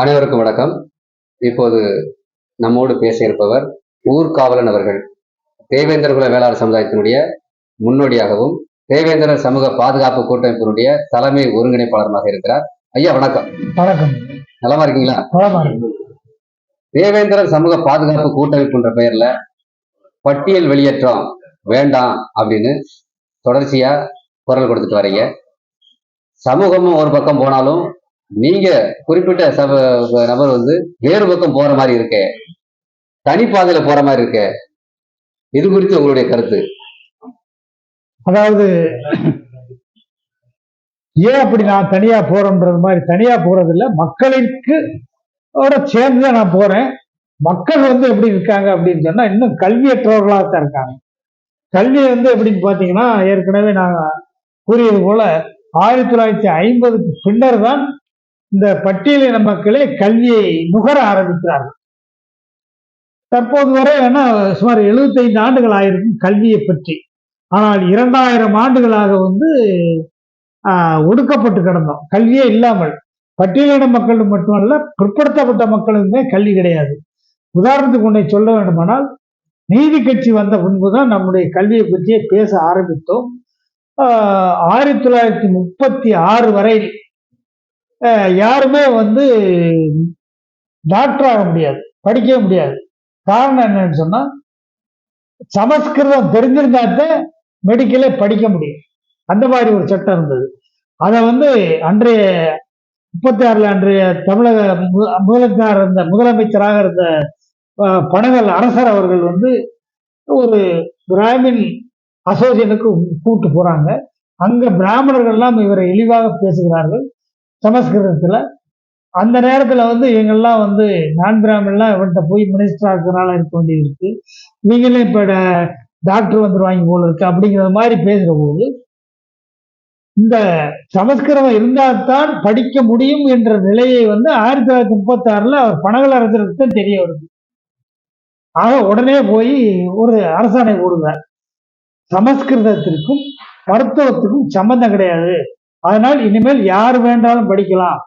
அனைவருக்கும் வணக்கம். இப்போது நம்மோடு பேச இருப்பவர் ஊர்காவலன் அவர்கள். தேவேந்திர குல வேளாளர் சமுதாயத்தினுடைய முன்னோடியாகவும் தேவேந்திர சமூக பாதுகாப்பு கூட்டமைப்பினுடைய தலைமை ஒருங்கிணைப்பாளருமாக இருக்கிறார். ஐயா வணக்கம். வணக்கம். நலமா இருக்கீங்களா. தேவேந்திர சமூக பாதுகாப்பு கூட்டமைப்புன்ற பெயர்ல பட்டியல் வெளியேற்றம் வேண்டாம் அப்படின்னு தொடர்ச்சியா குரல் கொடுத்துட்டு வரீங்க சமூகமும் ஒரு பக்கம் போனாலும் நீங்க குறிப்பிட்ட சப நபர் வந்து வேறு பக்கம் போற மாதிரி இருக்கே. தனிப்பாதையில போற மாதிரி இருக்கே. இது குறித்து உங்களுடைய கருத்து. அதாவது ஏன் அப்படி நான் தனியா போறேன்றது மாதிரி தனியா போறது இல்லை மக்களுக்கு ஓட சேர்ந்து தான் நான் போறேன். மக்கள் வந்து எப்படி இருக்காங்க அப்படின்னு சொன்னா இன்னும் கல்வியற்றவர்களாக தான் இருக்காங்க. கல்வி வந்து எப்படின்னு பாத்தீங்கன்னா ஏற்கனவே நான் கூறியது போல ஆயிரத்தி தொள்ளாயிரத்தி ஐம்பதுக்கு பின்னர் தான் இந்த பட்டியலின மக்களே கல்வியை நுகர ஆரம்பிக்கிறார்கள். தற்போது வரை வேணா சுமார் 75 ஆண்டுகள் ஆயிருக்கும் கல்வியை பற்றி. ஆனால் இரண்டாயிரம் ஆண்டுகளாக வந்து ஆஹ், ஒடுக்கப்பட்டு கிடந்தோம். கல்வியே இல்லாமல். பட்டியலின மக்கள் மட்டுமல்ல பிற்படுத்தப்பட்ட மக்களுக்குமே கல்வி கிடையாது. உதாரணத்துக்கு உன்னை சொல்ல வேண்டுமானால் நீதி கட்சி வந்த முன்புதான் நம்முடைய கல்வியை பற்றியே பேச ஆரம்பித்தோம். ஆஹ், ஆயிரத்தி தொள்ளாயிரத்தி முப்பத்தி ஆறு வரை யாருமே வந்து டாக்டர் ஆக முடியாது படிக்கவே முடியாது. காரணம் என்னன்னு சொன்னா சமஸ்கிருதம் தெரிஞ்சிருந்தாத்தான் மெடிக்கலே படிக்க முடியும். அந்த மாதிரி ஒரு சட்டம் இருந்தது. அதை வந்து அன்றைய முப்பத்தி ஆறுல அன்றைய தமிழக முதலமைச்சர் இருந்த முதலமைச்சராக இருந்த பணங்கள் பனகல் அரசர் அவர்கள் வந்து ஒரு பிராமின் அசோசியனுக்கு கூப்பிட்டு போறாங்க. அங்க பிராமணர்கள்லாம் இவரை இழிவாக பேசுகிறார்கள். சமஸ்கிருதத்துல அந்த நேரத்துல வந்து இவங்கெல்லாம் வந்து நான் பிராமின்லாம் இவன்கிட்ட போய் மினிஸ்டர் இருக்கிறனால இருக்க வேண்டியது இருக்கு நீங்களே இப்போ டாக்டர் வந்துருவாங்க போல இருக்கு அப்படிங்கிற மாதிரி பேசுகிற போது இந்த சமஸ்கிருதம் இருந்தால்தான் படிக்க முடியும் என்ற நிலையை வந்து ஆயிரத்தி தொள்ளாயிரத்தி முப்பத்தி ஆறில் அவர் பணகல அரசருக்கு தான் தெரிய வருது. ஆக உடனே போய் ஒரு அரசாணை போடுவார் சமஸ்கிருதத்திற்கும் மருத்துவத்துக்கும் சம்பந்தம் கிடையாது. அதனால் இனிமேல் யார் வேண்டாலும் படிக்கலாம்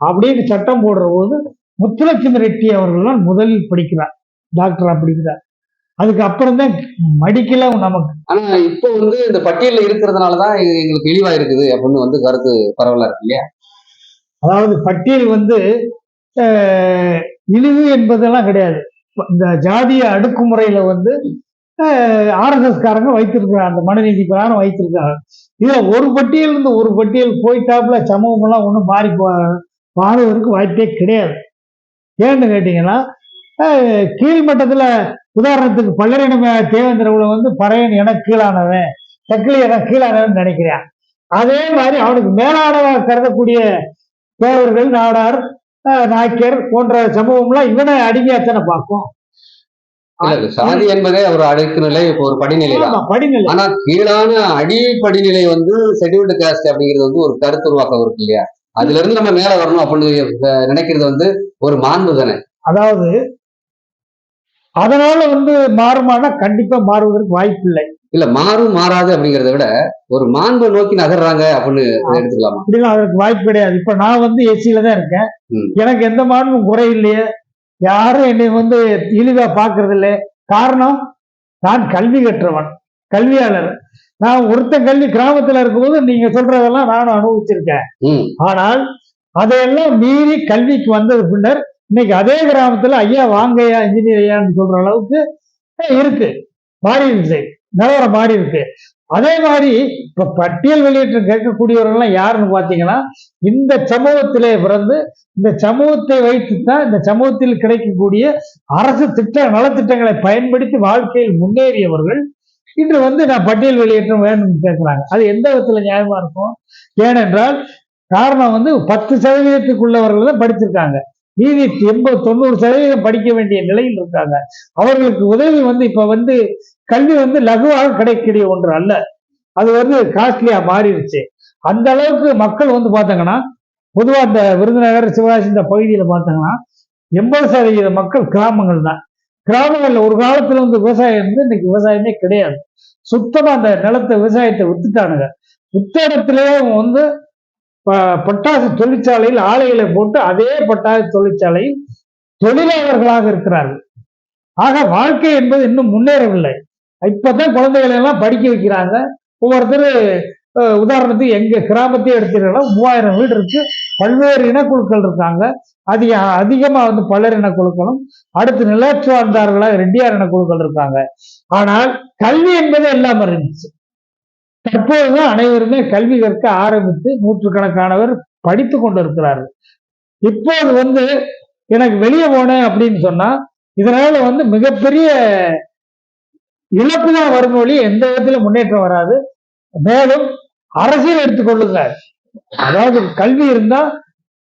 அப்படின்னு சட்டம் போடுற போது முத்துலட்சுமி ரெட்டி அவர்கள் தான் முதலில் படிக்கிறார். டாக்டரா படிக்கிறார் அதுக்கு அப்புறம் தான் மடிக்கல நமக்கு. ஆனா இப்போ வந்து இந்த பட்டியல்ல இருக்கிறதுனாலதான் எங்களுக்கு இழிவா இருக்குது அப்படின்னு வந்து கருத்து பரவலா இருக்கு இல்லையா? அதாவது பட்டியல் வந்து இழிவு என்பதெல்லாம் கிடையாது. இந்த ஜாதிய அடக்குமுறையில வந்து ஆர்எஸ்எஸ்காரங்க வைத்திருக்கிறாங்க அந்த மனுநீதி பிரகாரம் வைத்திருக்காங்க இதுல ஒரு பட்டியல் இருந்து ஒரு பட்டியல் போயிட்டாப்புல சமூகம் எல்லாம் ஒன்றும் மாறி மாறுவதற்கு வாய்ப்பே கிடையாது. ஏன்னு கேட்டீங்கன்னா அஹ், கீழ்மட்டத்துல உதாரணத்துக்கு பல்லரின தேவேந்திரவுல வந்து பறையன் என கீழானவன் சக்கிலி என கீழானவன் நினைக்கிறான். அதே மாதிரி அவனுக்கு மேலானவன் கருதக்கூடிய தேவர்கள் நாடார் அஹ், நாய்க்கர் போன்ற சமூகம்லாம் இவனை அடிமையாத்தனை பார்க்கும். இல்ல சாதி என்பதே ஒரு அடுக்கு நிலை இப்போ ஒரு படிநிலை தான். படிநிலை. ஆனா கீழான அடி படிநிலை வந்து ஷெட்யூல்டு காஸ்ட் அப்படிங்கிறது வந்து ஒரு கருத்து உருவாக்கம் இருக்கு இல்லையா? அதுல இருந்து நம்ம மேல வரணும் அப்படின்னு நினைக்கிறது வந்து ஒரு மாண்பு தானே. அதாவது அதனால வந்து மாறுமானா கண்டிப்பா மாறுவதற்கு வாய்ப்பு இல்லை. இல்ல மாறும் மாறாது அப்படிங்கறத விட ஒரு மாண்பை நோக்கி நகர்றாங்க அப்படின்னு எடுத்துக்கலாமா? அப்படிலாம் அதற்கு வாய்ப்பு கிடையாது. இப்ப நான் வந்து எஸ்சியில தான் இருக்கேன். எனக்கு எந்த மாண்பும் குறை இல்லையே யாரும் என்னை வந்து இழிவா பாக்குறது இல்லை காரணம் நான் கல்வி கற்றவன் கல்வியாளர். நான் ஒருத்தன் கல்வி கிராமத்துல இருக்கும்போது நீங்க சொல்றதெல்லாம் நானும் அனுபவிச்சிருக்கேன். ஆனால் அதையெல்லாம் மீறி கல்விக்கு வந்தது பின்னர் இன்னைக்கு அதே கிராமத்துல ஐயா வாங்கய்யா இன்ஜினியர் ஐயான்னு சொல்ற அளவுக்கு இருக்கு. மாறி இருக்கு நிலவரம் மாறி இருக்கு அதே மாதிரி இப்ப பட்டியல் வெளியேற்றம் கேட்கக்கூடியவர்கள் யாருன்னு பாத்தீங்கன்னா இந்த சமூகத்திலே பிறந்து இந்த சமூகத்தை வைத்துத்தான் இந்த சமூகத்தில் கிடைக்கக்கூடிய அரசு திட்ட நலத்திட்டங்களை பயன்படுத்தி வாழ்க்கையில் முன்னேறியவர்கள் இன்று வந்து நான் பட்டியல் வெளியேற்றம் வேணும்னு கேட்கிறாங்க அது எந்த விதத்துல நியாயமா இருக்கும்? ஏனென்றால் காரணம் வந்து பத்து சதவீதத்துக்குள்ளவர்கள் தான் படிச்சிருக்காங்க. மீதி எண்பது தொண்ணூறு சதவீதம் படிக்க வேண்டிய நிலையில் இருக்காங்க. அவர்களுக்கு உதவி வந்து இப்ப வந்து கல்வி வந்து லகுவாக கிடைக்கக்கூடிய ஒன்று அல்ல. அது வந்து காஸ்ட்லியா மாறிடுச்சு. அந்த அளவுக்கு மக்கள் வந்து பார்த்தாங்கன்னா பொதுவா இந்த விருதுநகர் சிவகாசி இந்த பகுதியில பார்த்தாங்கன்னா எண்பது சதவீத மக்கள் கிராமங்கள் தான். கிராமங்கள்ல ஒரு காலத்துல வந்து விவசாயம் வந்து இன்னைக்கு விவசாயமே கிடையாது. சுத்தமா அந்த நிலத்தை விவசாயத்தை வித்துட்டானுங்க. வித்த இடத்துலயே வந்து பட்டாசு தொழிற்சாலையில் ஆலைகளை போட்டு அதே பட்டாசு தொழிற்சாலையில் தொழிலாளர்களாக இருக்கிறார்கள். ஆக வாழ்க்கை என்பது இன்னும் முன்னேறவில்லை. இப்பதான் குழந்தைகளை எல்லாம் படிக்க வைக்கிறாங்க. ஒவ்வொருத்தர் உதாரணத்துக்கு எங்க கிராமத்தையே எடுத்துக்கிட்டா மூவாயிரம் வீடு இருக்கு. பல்வேறு இனக்குழுக்கள் இருக்காங்க. அதிக அதிகமா வந்து பலர் இனக்குழுக்களும் அடுத்து நிலச்சுவார்ந்தார்களாக ரெட்டியார் இனக்குழுக்கள் இருக்காங்க. ஆனால் கல்வி என்பது எல்லாம் இருந்துச்சு. தற்போது அனைவருமே கல்வி கற்க ஆரம்பித்து நூற்றுக்கணக்கானவர் படித்து கொண்டிருக்கிறார்கள். இப்போது வந்து எனக்கு வெளியே போனேன் அப்படின்னு சொன்னா இதனால வந்து மிகப்பெரிய இழப்பு தான் வரும் வழி எந்த விதத்துல முன்னேற்றம் வராது. மேலும் அரசியல் எடுத்துக்கொள்ளுங்க அதாவது கல்வி இருந்தா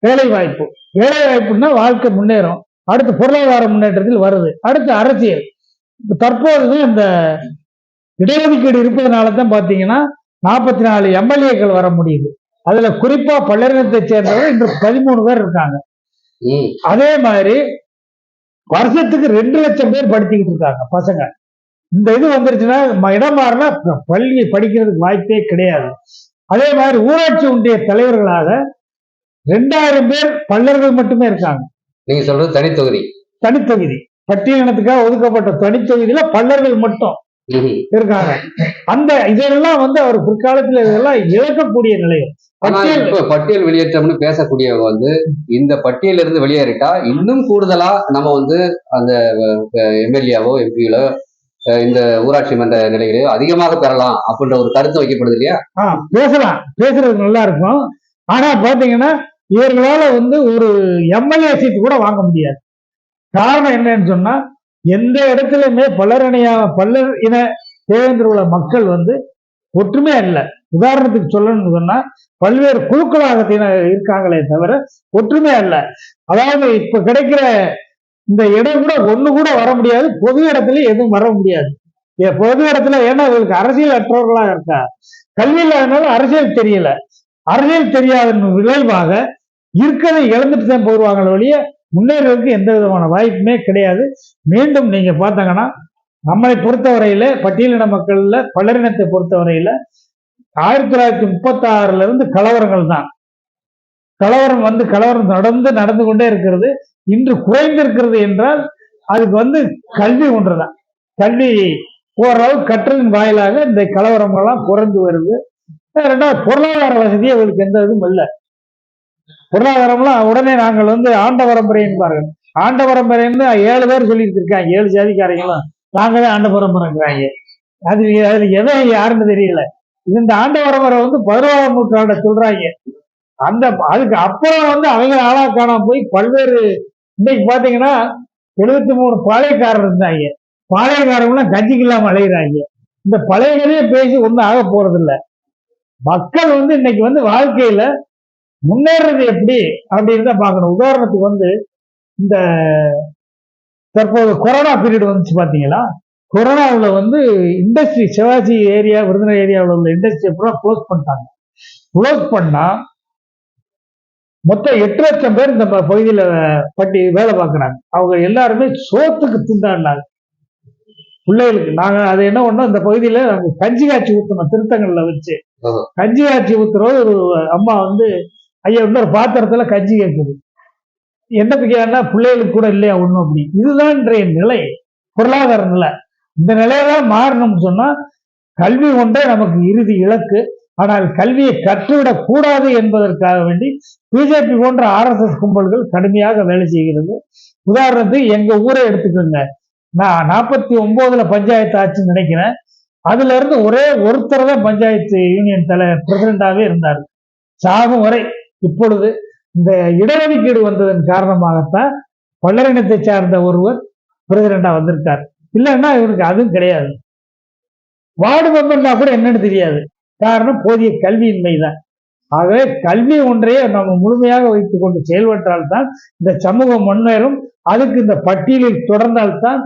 வேலை வாய்ப்பு வேலை வாய்ப்புன்னா வாழ்க்கை முன்னேறும். அடுத்து பொருளாதார முன்னேற்றத்தில் வருது. அடுத்து அரசியல். இப்ப தற்போது இந்த இடஒதுக்கீடு இருப்பதனால தான் பாத்தீங்கன்னா நாற்பத்தி நாலு எம்எல்ஏக்கள் வர முடியுது. அதுல குறிப்பா பல்லரினத்தை சேர்ந்தவர் இன்று பதிமூணு பேர் இருக்காங்க. அதே மாதிரி வருஷத்துக்கு ரெண்டு லட்சம் பேர் படிச்சுக்கிட்டு இருக்காங்க பசங்க. இந்த இது வந்துருச்சுன்னா இடம் மாறினா பள்ளி படிக்கிறதுக்கு வாய்ப்பே கிடையாது. அதே மாதிரி ஊராட்சி ஒன்றிய தலைவர்களாக ரெண்டாயிரம் பேர் பல்லர்கள் மட்டுமே இருக்காங்க. நீங்க சொல்றது தனித்தொகுதி. தனித்தொகுதி. பட்டியலினத்துக்காக ஒதுக்கப்பட்ட தனித்தொகுதியில பல்லர்கள் மட்டும். இருக்காங்க. அந்த இதெல்லாம் வந்து அவர் பிற்காலத்துல இதெல்லாம் இழக்கக்கூடிய நிலை ஆனா பட்டியல் வெளியேற்றம்னு பேசக்கூடியவங்க வந்து இந்த பட்டியல இருந்து வெளியேறிட்டா இன்னும் கூடுதலா நம்ம வந்து அந்த எம்எல்ஏவோ எம்பிகளோ இந்த ஊராட்சி மன்ற நிலைகளையோ அதிகமாக பெறலாம் அப்படின்ற ஒரு கருத்து வைக்கப்படுது இல்லையா? பேசலாம். பேசுறது நல்லா இருக்கும். ஆனா பாத்தீங்கன்னா இவர்களால வந்து ஒரு எம்எல்ஏ சீட் கூட வாங்க முடியாது. காரணம் என்னன்னு சொன்னா எந்த இடத்துலயுமே பலரணையா பல்லர் இன தேவேந்திர உள்ள மக்கள் வந்து ஒற்றுமையா இல்லை. உதாரணத்துக்கு சொல்லணும்னு சொன்னா பல்வேறு குழுக்களாக தின- இருக்காங்களே தவிர ஒற்றுமையா இல்லை. அதாவது இப்ப கிடைக்கிற இந்த இடம் கூட ஒண்ணு கூட வர முடியாது பொது இடத்துல எதுவும் வர முடியாது. பொது இடத்துல ஏன்னா இவருக்கு அரசியல் அற்றவர்களாக இருக்கா? கல்வி இல்லாதனால அரசியல் தெரியல. அரசியல் தெரியாத விளைவாக இருக்கிறதை இழந்துட்டு தான் போடுவாங்களே ஒழிய முன்னேறதுக்கு எந்த விதமான வாய்ப்புமே கிடையாது. மீண்டும் நீங்க பார்த்தாங்கன்னா நம்மளை பொறுத்தவரையில பட்டியலின மக்கள்ல பலரினத்தை பொறுத்தவரையில ஆயிரத்தி தொள்ளாயிரத்தி முப்பத்தாறுல இருந்து கலவரங்கள் தான். கலவரம் வந்து கலவரம் நடந்து நடந்து கொண்டே இருக்கிறது. இன்று குறைந்திருக்கிறது என்றால் அதுக்கு வந்து கல்வி ஒன்றுதான். கல்வி ஓரளவு கற்றலின் வாயிலாக இந்த கலவரங்கள்லாம் குறைந்து வருது. ரெண்டாவது பொருளாதார வசதி அவங்களுக்கு எந்த இதுவும் இல்லை. பொருளாதாரம்லாம் உடனே நாங்கள் வந்து ஆண்ட பரம்பரை என்பார்கள் ஆண்ட பரம்பரைன்னு ஏழு பேர் சொல்லிட்டு இருக்காங்க ஏழு ஜாதிக்காரங்களும் நாங்களே ஆண்ட பரம்பரைங்கிறாங்க. அது அதுல எதை யாருன்னு தெரியல. இந்த ஆண்ட பரம்பரை வந்து பதினோராம் நூற்றாண்ட சொல்றாங்க. அந்த அதுக்கு அப்புறம் வந்து அவங்க ஆளா காணாம போய் பல்வேறு இன்னைக்கு பாத்தீங்கன்னா எழுபத்தி மூணு பாளையக்காரர் இருந்தாங்க. பாளையக்காரங்களும் கஞ்சிக்கு இல்லாம அலைகிறாங்க இந்த பழையகளையே பேசி ஒன்றும் ஆக போறது மக்கள் வந்து இன்னைக்கு வந்து வாழ்க்கையில முன்னேறது எப்படி அப்படின்னு தான் பார்க்கணும். உதாரணத்துக்கு வந்து இந்த தற்போது கொரோனா பீரியட் வந்துச்சு பாத்தீங்களா கொரோனாவில் வந்து இண்டஸ்ட்ரி சிவாஜி ஏரியா விருதுநகர் ஏரியாவில் உள்ள இண்டஸ்ட்ரி பூரா க்ளோஸ் பண்ணிட்டாங்க. க்ளோஸ் பண்ணா மொத்தம் எட்டு லட்சம் பேர் இந்த பகுதியில பட்டி வேலை பார்க்குறாங்க. அவங்க எல்லாருமே சோத்துக்கு திண்டாடினாங்க. பிள்ளைகளுக்கு நாங்க அது என்ன பண்ணோம்? இந்த பகுதியில நாங்க கஞ்சி காய்ச்சி ஊத்தணும் திருத்தங்கல்ல வச்சு. கஞ்சி காய்ச்சி ஊத்துறோம். ஒரு அம்மா வந்து ஐயா வந்து ஒரு பாத்திரத்துல கஞ்சி கேட்குது என்ன ஏன்னா பிள்ளைகளுக்கு கூட இல்லையா ஒண்ணும் அப்படி. இதுதான் இன்றைய நிலை. பொருளாதார நிலை. இந்த நிலையெல்லாம் மாறணும்னு சொன்னால் கல்வி ஒன்றே நமக்கு இறுதி இலக்கு. ஆனால் கல்வியை கற்றுவிடக் கூடாது என்பதற்காக வேண்டி பிஜேபி போன்ற ஆர்எஸ்எஸ் கும்பல்கள் கடுமையாக வேலை செய்கிறது. உதாரணத்துக்கு எங்க ஊரை எடுத்துக்கோங்க. நான் நாற்பத்தி ஒன்பதுல பஞ்சாயத்து ஆச்சுன்னு நினைக்கிறேன். அதுல இருந்து ஒரே ஒருத்தர் தான் பஞ்சாயத்து யூனியன் தலை பிரசிடண்டாவே இருந்தார். சாகும் வரை இப்பொழுது இந்த இடஒதுக்கீடு வந்ததன் காரணமாகத்தான் பல்லரினத்தை சார்ந்த ஒருவர் பிரசிடண்டா வந்திருக்கார். இல்லைன்னா இவருக்கு அதுவும் கிடையாது. வார்டு மெம்பர்னா கூட என்னன்னு தெரியாது. காரணம் போதிய கல்வியின்மை தான் ஆகவே கல்வி ஒன்றையே நம்ம முழுமையாக வைத்துக் கொண்டு செயல்பட்டால்தான் இந்த சமூகம் முன்னேறும். அதுக்கு இந்த பட்டியலில் தொடர்ந்தால்தான்.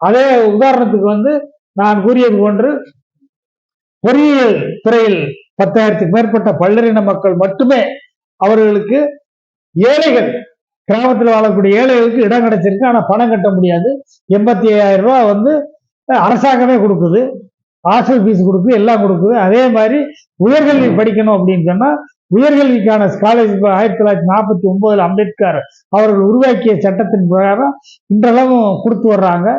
அதே உதாரணத்துக்கு வந்து நான் கூறியது போன்று பொறியியல் துறையில் பத்தாயிரத்துக்கு மேற்பட்ட பல்லரின மக்கள் மட்டுமே அவர்களுக்கு ஏழைகள் கிராமத்தில் வாழக்கூடிய ஏழைகளுக்கு இடம் கிடைச்சிருக்கு. ஆனால் பணம் கட்ட முடியாது. எண்பத்தி ஐயாயிரம் ரூபா வந்து அரசாங்கமே கொடுக்குது. ஹாஸ்டல் ஃபீஸ் கொடுக்குது எல்லாம் கொடுக்குது. அதே மாதிரி உயர்கல்வி படிக்கணும் அப்படின்னு சொன்னால் உயர்கல்விக்கான ஸ்காலர்ஷிப் ஆயிரத்தி தொள்ளாயிரத்தி நாற்பத்தி ஒன்பதில் அம்பேத்கர் அவர்கள் உருவாக்கிய சட்டத்தின் பிரகாரம் இன்றளவும் கொடுத்து வர்றாங்க.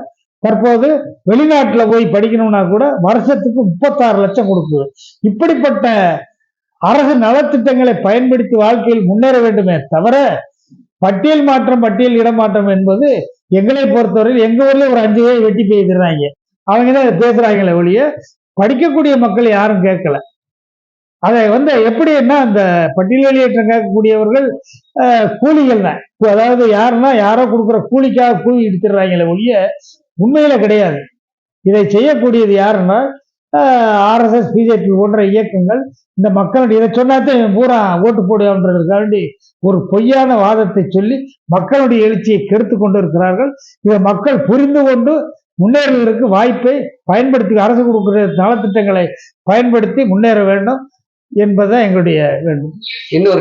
தற்போது வெளிநாட்டில் போய் படிக்கணும்னா கூட வருஷத்துக்கு முப்பத்தாறு லட்சம் கொடுக்குது. இப்படிப்பட்ட அரசு நலத்திட்டங்களை பயன்படுத்தி வாழ்க்கையில் முன்னேற வேண்டுமே தவிர பட்டியல் மாற்றம் பட்டியல் இடமாற்றம் என்பது எங்களை பொறுத்தவரையில் எங்க ஊர்ல ஒரு அஞ்சு பேர் வெட்டி பெய்துறாங்க அவங்க தான் பேசுறாங்களே ஒழிய படிக்கக்கூடிய மக்கள் யாரும் கேட்கல. அதை வந்து எப்படின்னா அந்த பட்டியல் வெளியேற்றம் கேட்கக்கூடியவர்கள் அஹ், கூலிகள் தான். இப்போ அதாவது யாருன்னா யாரோ கொடுக்குற கூலிக்காக கூலி எடுத்துடுறாங்களே ஒழிய உண்மையில கிடையாது. இதை செய்யக்கூடியது யாருன்னா ஆர்எஸ்எஸ் பிஜேபி போன்ற இயக்கங்கள் இந்த மக்களுடைய இதை சொன்னாத்தான் பூரா ஓட்டு போடுன்றதுக்காண்டி ஒரு பொய்யான வாதத்தை சொல்லி மக்களுடைய எழுச்சியை கெடுத்து கொண்டு இருக்கிறார்கள் இதை மக்கள் புரிந்து கொண்டு முன்னேறுவதற்கு வாய்ப்பை பயன்படுத்தி அரசு கொடுக்கிற நலத்திட்டங்களை பயன்படுத்தி முன்னேற வேண்டும் என்பதுதான் எங்களுடைய வேண்டும் இன்னொரு